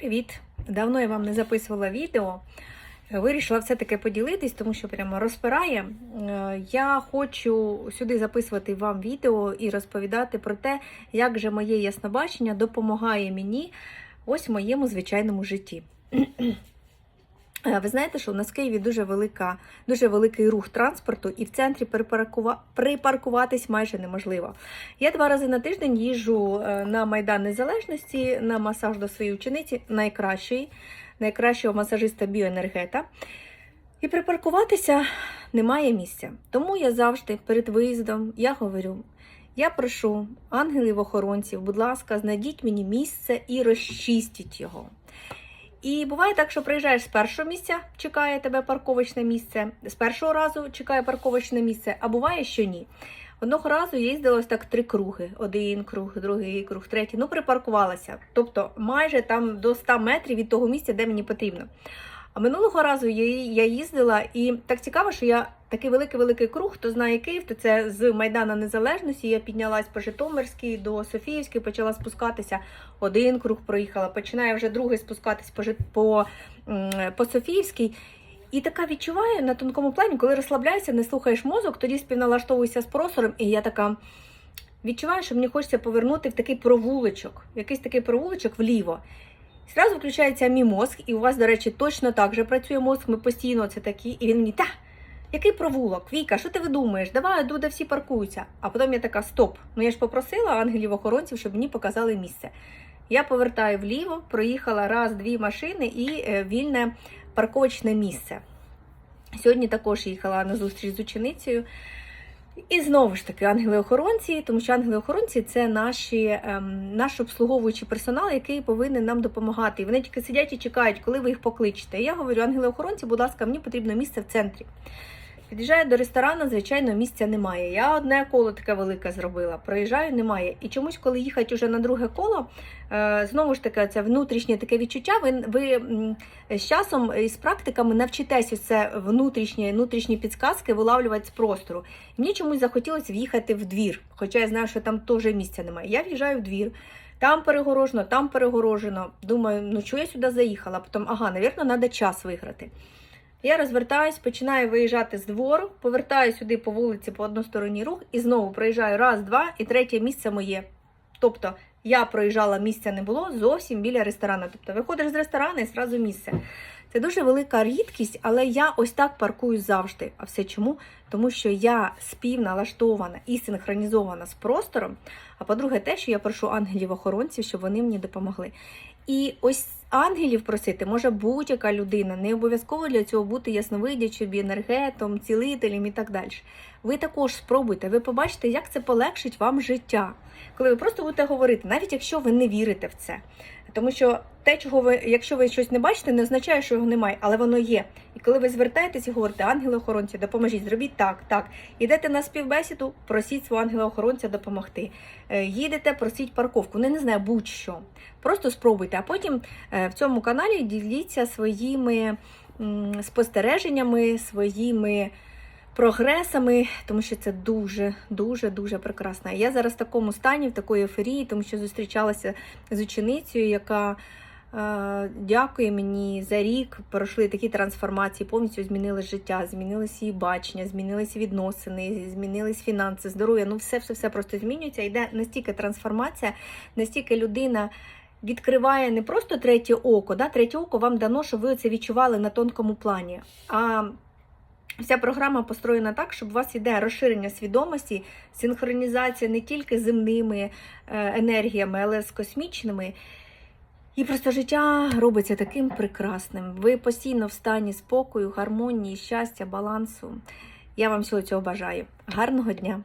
Привіт! Давно я вам не записувала відео. Вирішила все-таки поділитись, тому що прямо розпирає. Е, Я хочу сюди записувати вам відео і розповідати про те, як же моє яснобачення допомагає мені ось в моєму звичайному житті. Е, Ви знаєте, що у нас в Києві дуже велика, дуже великий рух транспорту, і в центрі припаркуватись майже неможливо. Я два рази на тиждень їжджу е, на Майдан Незалежності на масаж до своєї учениці, найкращої, найкращого масажиста біоенергета. І припаркуватися немає місця. Тому я завжди перед виїздом я говорю: я прошу ангелів-охоронців, будь ласка, знайдіть мені місце і розчистіть його. І буває так, що приїжджаєш з першого місця, чекає тебе парковочне місце, з першого разу чекає парковочне місце, а буває, що ні. Одного разу я їздила так три круги: один круг, другий круг, третій. Ну, припаркувалася. Тобто майже там до 100 метрів від того місця, де мені потрібно. А минулого разу я, я їздила, і так цікаво, що я такий великий-великий круг, хто знає Київ, то це з Майдана Незалежності. Я піднялась по Житомирській до Софіївської, почала спускатися. Один круг проїхала, починаю вже другий спускатись по, по, по Софіївській. І така відчуваю на тонкому плані, коли розслабляєшся, не слухаєш мозок, тоді співналаштовуєшся з простором, і я така відчуваю, що мені хочеться повернути в такий провулочок, якийсь такий провулочок вліво. Зразу включається мій мозк, і у вас, до речі, точно так же працює мозк, ми постійно це такі, і він мені, та, який провулок? Віка, що ти видумаєш? Давай, де всі паркуються. А потім я така, стоп. Ну я ж попросила ангелів-охоронців, щоб мені показали місце. Я повертаю вліво, проїхала раз-дві машини і е, вільне парковочне місце. Сьогодні також їхала на зустріч з ученицею. І знову ж таки, ангели-охоронці, тому що ангели-охоронці це наші, ем, наш обслуговуючий персонал, який повинен нам допомагати. І вони тільки сидять і чекають, коли ви їх покличете. І я говорю, ангели-охоронці, будь ласка, мені потрібно місце в центрі. Під'їжджаю до ресторану, звичайно, місця немає. Я одне коло таке велике зробила. Проїжджаю, немає. І чомусь, коли їхати вже на друге коло, е, знову ж таки, це внутрішнє таке відчуття. Ви, ви з часом і з практиками навчитесь ось це внутрішні, внутрішні підсказки вилавлювати з простору. Мені чомусь захотілося в'їхати в двір, хоча я знаю, що там теж місця немає. Я в'їжджаю в двір. Там перегорожено, там перегорожено. Думаю, ну чого я сюди заїхала? Потім, ага, навірно, треба час виграти. Я розвертаюсь, починаю виїжджати з двору, повертаю сюди по вулиці по односторонній рух і знову проїжджаю раз, два, і третє місце моє. Тобто я проїжджала, місця не було зовсім біля ресторану. Тобто виходиш з ресторану і зразу місце. Це дуже велика рідкість, але я ось так паркую завжди. А все чому? Тому що я співналаштована і синхронізована з простором. А по-друге, те, що я прошу ангелів-охоронців, щоб вони мені допомогли. І ось ангелів просити може будь-яка людина, не обов'язково для цього бути ясновидячим, енергетом, цілителем і так далі. Ви також спробуйте, ви побачите, як це полегшить вам життя, коли ви просто будете говорити, навіть якщо ви не вірите в це. Тому що те, чого ви, якщо ви щось не бачите, не означає, що його немає, але воно є. І коли ви звертаєтесь і говорите, ангели-охоронці, допоможіть, зробіть так, так. Ідете на співбесіду, просіть свого ангела-охоронця допомогти. Е, Їдете, просіть парковку. Ну, не знаю, будь-що. Просто спробуйте. А потім е, в цьому каналі діліться своїми спостереженнями, своїми прогресами, тому що це дуже, дуже, дуже прекрасно. Я зараз в такому стані, в такої еферії, тому що зустрічалася з ученицею, яка е, дякує мені за рік. Пройшли такі трансформації, повністю змінилось життя, змінилось її бачення, змінились відносини, змінились фінанси, здоров'я. Ну, все, все, все просто змінюється. Йде настільки трансформація, настільки людина. Відкриває не просто третє око, да? третє око вам дано, щоб ви це відчували на тонкому плані. А Вся програма построєна так, щоб у вас йде розширення свідомості, синхронізація не тільки з земними е, енергіями, але з космічними. І просто життя робиться таким прекрасним. Ви постійно в стані спокою, гармонії, щастя, балансу. Я вам всього цього бажаю. Гарного дня!